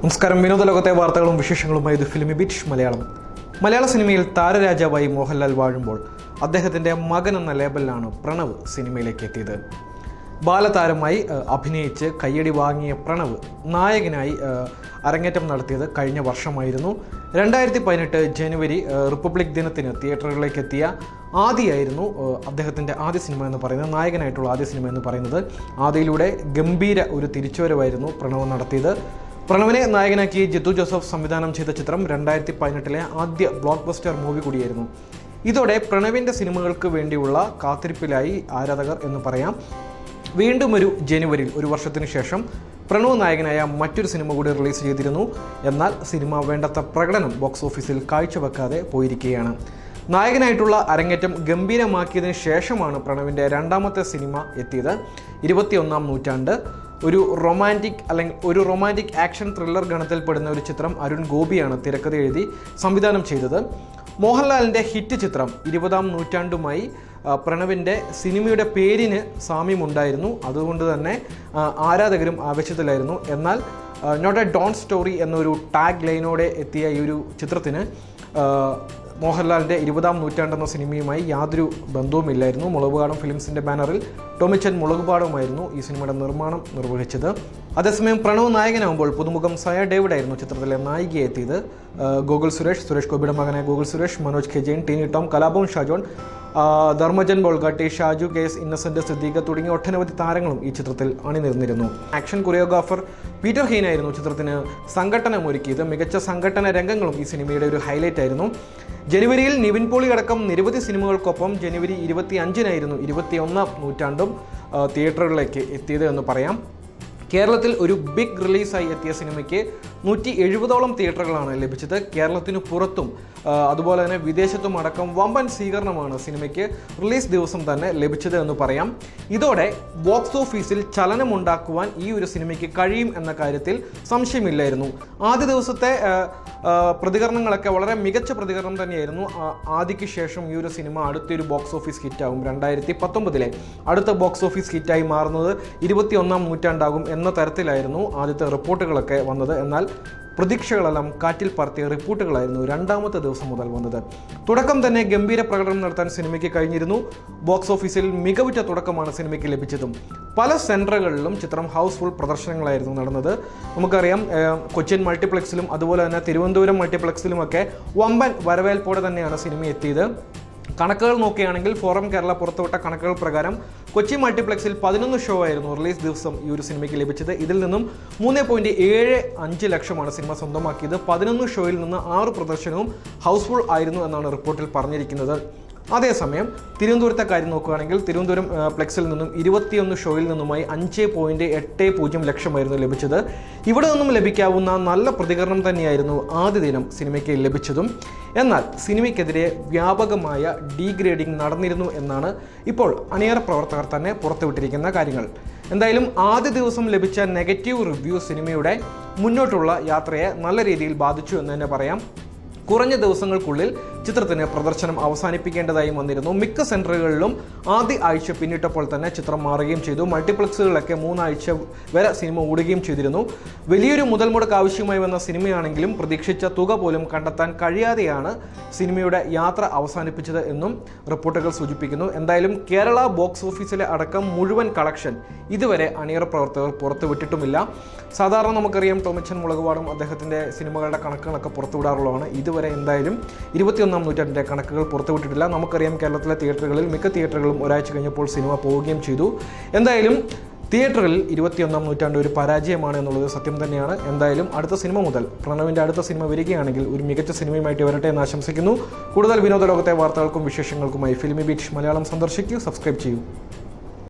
നമസ്കാരം. വിനോദ ലോകത്തെ വാർത്തകളും വിശേഷങ്ങളുമായി ഇത് ഫിലിമി ബിറ്റ് മലയാളം. മലയാള സിനിമയിൽ താരരാജാവായി മോഹൻലാൽ വാഴുമ്പോൾ അദ്ദേഹത്തിന്റെ മകൻ എന്ന ലേബലിലാണ് പ്രണവ് സിനിമയിലേക്ക് എത്തിയത്. ബാലതാരമായി അഭിനയിച്ച് കയ്യടി വാങ്ങിയ പ്രണവ് നായകനായി അരങ്ങേറ്റം നടത്തിയത് കഴിഞ്ഞ വർഷമായിരുന്നു. രണ്ടായിരത്തി പതിനെട്ട് ജനുവരി റിപ്പബ്ലിക് ദിനത്തിന് തിയേറ്ററുകളിലേക്ക് എത്തിയ ആദിയായിരുന്നു അദ്ദേഹത്തിന്റെ ആദ്യ സിനിമ എന്ന് പറയുന്നത് നായകനായിട്ടുള്ള ആദ്യ സിനിമ എന്ന് പറയുന്നത്. ആദിയിലൂടെ ഗംഭീര ഒരു തിരിച്ചുവരവായിരുന്നു പ്രണവ് നടത്തിയത്. പ്രണവിനെ നായകനാക്കി ജിത്തു ജോസഫ് സംവിധാനം ചെയ്ത ചിത്രം രണ്ടായിരത്തി പതിനെട്ടിലെ ആദ്യ ബ്ലോക്ക് ബസ്റ്റർ മൂവി കൂടിയായിരുന്നു. ഇതോടെ പ്രണവിന്റെ സിനിമകൾക്ക് വേണ്ടിയുള്ള കാത്തിരിപ്പിലായി ആരാധകർ എന്ന് പറയാം. വീണ്ടും ഒരു ജനുവരിയിൽ ഒരു വർഷത്തിന് ശേഷം പ്രണവ് നായകനായ മറ്റൊരു സിനിമ കൂടി റിലീസ് ചെയ്തിരുന്നു. എന്നാൽ സിനിമ വേണ്ടത്ര പ്രകടനം ബോക്സ് ഓഫീസിൽ കാഴ്ചവെക്കാതെ പോയിരിക്കുകയാണ്. നായകനായിട്ടുള്ള അരങ്ങേറ്റം ഗംഭീരമാക്കിയതിന് ശേഷമാണ് പ്രണവിന്റെ രണ്ടാമത്തെ സിനിമ എത്തിയത്. ഇരുപത്തിയൊന്നാം നൂറ്റാണ്ട്. ഒരു റൊമാന്റിക് അല്ലെങ്കിൽ ഒരു റൊമാന്റിക് ആക്ഷൻ ത്രില്ലർ ഗണത്തിൽപ്പെടുന്ന ഒരു ചിത്രം അരുൺ ഗോപിയാണ് തിരക്കഥ എഴുതി സംവിധാനം ചെയ്തത്. മോഹൻലാലിന്റെ ഹിറ്റ് ചിത്രം ഇരുപതാം നൂറ്റാണ്ടുമായി പ്രണവിന്റെ സിനിമയുടെ പേരിന് സാമ്യമുണ്ടായിരുന്നു. അതുകൊണ്ട് തന്നെ ആരാധകരും ആവശ്യത്തിലായിരുന്നു എന്നാൽ നോട്ട് എ ഡോൺ സ്റ്റോറി എന്നൊരു ടാഗ് ലൈനോടെ എത്തിയ ഈ ഒരു ചിത്രത്തിന് മോഹൻലാലിന്റെ ഇരുപതാം നൂറ്റാണ്ടെന്ന സിനിമയുമായി യാതൊരു ബന്ധവുമില്ലായിരുന്നു. മുളകുപാടം ഫിലിംസിന്റെ ബാനറിൽ ടോമിച്ചൻ മുളകുപാടവുമായിരുന്നു ഈ സിനിമയുടെ നിർമ്മാണം നിർവഹിച്ചത്. അതേസമയം പ്രണവ് നായകനാകുമ്പോൾ പുതുമുഖം സയ ഡേവിഡ് ആയിരുന്നു ചിത്രത്തിലെ നായികയെ എത്തിയത്. ആ, ഗോകുൽ സുരേഷ് സുരേഷ് ഗോപിയുടെ മകനായ ഗോകുൽ സുരേഷ് മനോജ് കെ ജെയിൻ ടീനി ടോം കലാഭവൻ ഷാജോൺ ധർമ്മജൻ ബോൾഗാട്ടി ഷാജു കേസ് ഇന്നസെന്റ് സിദ്ദീഖ് തുടങ്ങിയ ഒട്ടനവധി താരങ്ങളും ഈ ചിത്രത്തിൽ അണിനിരന്നിരുന്നു. ആക്ഷൻ കൊറിയോഗ്രാഫർ പീറ്റർ ഹെയ്നായിരുന്നു ചിത്രത്തിന് സംഘട്ടനം ഒരുക്കിയത്. മികച്ച സംഘടന രംഗങ്ങളും ഈ സിനിമയുടെ ഒരു ഹൈലൈറ്റ് ആയിരുന്നു. ജനുവരിയിൽ നിവിൻ പോളി അടക്കം നിരവധി സിനിമകൾക്കൊപ്പം ജനുവരി ഇരുപത്തി അഞ്ചിനായിരുന്നു ഇരുപത്തിയൊന്നാം നൂറ്റാണ്ടും തിയേറ്ററുകളിലേക്ക് എത്തിയത് എന്ന് പറയാം. കേരളത്തിൽ ഒരു ബിഗ് റിലീസായി എത്തിയ സിനിമയ്ക്ക് നൂറ്റി എഴുപതോളം തിയേറ്ററുകളാണ് ലഭിച്ചത്. കേരളത്തിനു പുറത്തും അതുപോലെ തന്നെ വിദേശത്തും അടക്കം വമ്പൻ സ്വീകരണമാണ് സിനിമയ്ക്ക് റിലീസ് ദിവസം തന്നെ ലഭിച്ചത് എന്ന് പറയാം. ഇതോടെ ബോക്സ് ഓഫീസിൽ ചലനമുണ്ടാക്കുവാൻ ഈ ഒരു സിനിമയ്ക്ക് കഴിയും എന്ന കാര്യത്തിൽ സംശയമില്ലായിരുന്നു. ആദ്യ ദിവസത്തെ പ്രതികരണങ്ങളൊക്കെ വളരെ മികച്ച പ്രതികരണം തന്നെയായിരുന്നു. ആദ്യക്ക് ശേഷം ഈ ഒരു സിനിമ അടുത്തൊരു ബോക്സ് ഓഫീസ് ഹിറ്റാകും രണ്ടായിരത്തി പത്തൊമ്പതിലെ അടുത്ത ബോക്സ് ഓഫീസ് ഹിറ്റായി മാറുന്നത് ഇരുപത്തിയൊന്നാം നൂറ്റാണ്ടാകും എന്ന തരത്തിലായിരുന്നു ആദ്യത്തെ റിപ്പോർട്ടുകളൊക്കെ വന്നത്. എന്നാൽ പ്രതീക്ഷകളെല്ലാം കാറ്റിൽ പറത്തിയ റിപ്പോർട്ടുകളായിരുന്നു രണ്ടാമത്തെ ദിവസം മുതൽ വന്നത്. തുടക്കം തന്നെ ഗംഭീര പ്രകടനം നടത്താൻ സിനിമയ്ക്ക് കഴിഞ്ഞിരുന്നു. ബോക്സ് ഓഫീസിൽ മികവുറ്റ തുടക്കമാണ് സിനിമയ്ക്ക് ലഭിച്ചതും. പല സെന്ററുകളിലും ചിത്രം ഹൗസ്ഫുൾ പ്രദർശനങ്ങളായിരുന്നു നടന്നത്. നമുക്കറിയാം കൊച്ചിൻ മൾട്ടിപ്ലക്സിലും അതുപോലെ തന്നെ തിരുവനന്തപുരം മൾട്ടിപ്ലക്സിലുമൊക്കെ വമ്പൻ വരവേൽപ്പോടെ തന്നെയാണ് സിനിമ എത്തിയത്. കണക്കുകൾ നോക്കുകയാണെങ്കിൽ ഫോറം കേരള പുറത്തുവിട്ട കണക്കുകൾ പ്രകാരം കൊച്ചി മൾട്ടിപ്ലക്സിൽ പതിനൊന്ന് ഷോ ആയിരുന്നു റിലീസ് ദിവസം ഈ ഒരു സിനിമയ്ക്ക് ലഭിച്ചത്. ഇതിൽ നിന്നും മൂന്ന് പോയിന്റ് ഏഴ് അഞ്ച് ലക്ഷമാണ് സിനിമ സ്വന്തമാക്കിയത്. പതിനൊന്ന് ഷോയിൽ നിന്ന് ആറ് പ്രദർശനവും ഹൗസ്ഫുൾ ആയിരുന്നു എന്നാണ് റിപ്പോർട്ടിൽ പറഞ്ഞിരിക്കുന്നത്. അതേസമയം തിരുവനന്തപുരത്തെ കാര്യം നോക്കുകയാണെങ്കിൽ തിരുവനന്തപുരം പ്ലെക്സിൽ നിന്നും ഇരുപത്തിയൊന്ന് ഷോയിൽ നിന്നുമായി അഞ്ച് പോയിന്റ് എട്ട് പൂജ്യം ലക്ഷമായിരുന്നു ലഭിച്ചത്. ഇവിടെ നിന്നും ലഭിക്കാവുന്ന നല്ല പ്രതികരണം തന്നെയായിരുന്നു ആദ്യ ദിനം സിനിമയ്ക്ക് ലഭിച്ചതും. എന്നാൽ സിനിമയ്ക്കെതിരെ വ്യാപകമായ ഡീഗ്രേഡിംഗ് നടന്നിരുന്നു എന്നാണ് ഇപ്പോൾ അണിയറ പ്രവർത്തകർ തന്നെ പുറത്തുവിട്ടിരിക്കുന്ന കാര്യങ്ങൾ. എന്തായാലും ആദ്യ ദിവസം ലഭിച്ച നെഗറ്റീവ് റിവ്യൂ സിനിമയുടെ മുന്നോട്ടുള്ള യാത്രയെ നല്ല രീതിയിൽ ബാധിച്ചു എന്ന് തന്നെ പറയാം. കുറഞ്ഞ ദിവസങ്ങൾക്കുള്ളിൽ ചിത്രത്തിന് പ്രദർശനം അവസാനിപ്പിക്കേണ്ടതായും വന്നിരുന്നു. മിക്ക സെന്ററുകളിലും ആദ്യ ആഴ്ച പിന്നിട്ടപ്പോൾ തന്നെ ചിത്രം മാറുകയും ചെയ്തു. മൾട്ടിപ്ലക്സുകളിലൊക്കെ മൂന്നാഴ്ച വരെ സിനിമ ഓടുകയും ചെയ്തിരുന്നു. വലിയൊരു മുതൽ മുടക്ക് ആവശ്യമായി വന്ന സിനിമയാണെങ്കിലും പ്രതീക്ഷിച്ച തുക പോലും കണ്ടെത്താൻ കഴിയാതെയാണ് സിനിമയുടെ യാത്ര അവസാനിപ്പിച്ചത് എന്നും റിപ്പോർട്ടുകൾ സൂചിപ്പിക്കുന്നു. എന്തായാലും കേരള ബോക്സ് ഓഫീസിലെ അടക്കം മുഴുവൻ കളക്ഷൻ ഇതുവരെ അണിയറ പ്രവർത്തകർ പുറത്തുവിട്ടിട്ടുമില്ല. സാധാരണ നമുക്കറിയാം ടോമിച്ചൻ മുളകുപാടും അദ്ദേഹത്തിന്റെ സിനിമകളുടെ കണക്കുകളൊക്കെ പുറത്തുവിടാറുള്ളതാണ്. ഇതുവരെ എന്തായാലും ഇരുപത്തിയൊന്നാം നൂറ്റാണ്ടിന്റെ കണക്കുകൾ പുറത്തുവിട്ടിട്ടില്ല. നമുക്കറിയാം കേരളത്തിലെ തിയേറ്ററുകളിൽ മിക്ക തിയേറ്ററുകളും ഒരാഴ്ച കഴിഞ്ഞപ്പോൾ സിനിമ പോവുകയും ചെയ്തു. എന്തായാലും തിയേറ്ററിൽ ഇരുപത്തിയൊന്നാം നൂറ്റാണ്ട് ഒരു പരാജയമാണ് എന്നുള്ളത് സത്യം തന്നെയാണ്. എന്തായാലും അടുത്ത സിനിമ മുതൽ പ്രണവിന്റെ അടുത്ത സിനിമ വരികയാണെങ്കിൽ ഒരു മികച്ച സിനിമയുമായിട്ട് വരട്ടെ എന്ന് ആശംസിക്കുന്നു. കൂടുതൽ വിനോദ ലോകത്തെ വാർത്തകൾക്കും വിശേഷങ്ങൾക്കുമായി ഫിലിമി ബീച്ച് മലയാളം സന്ദർശിക്കൂ. സബ്സ്ക്രൈബ് ചെയ്യൂ.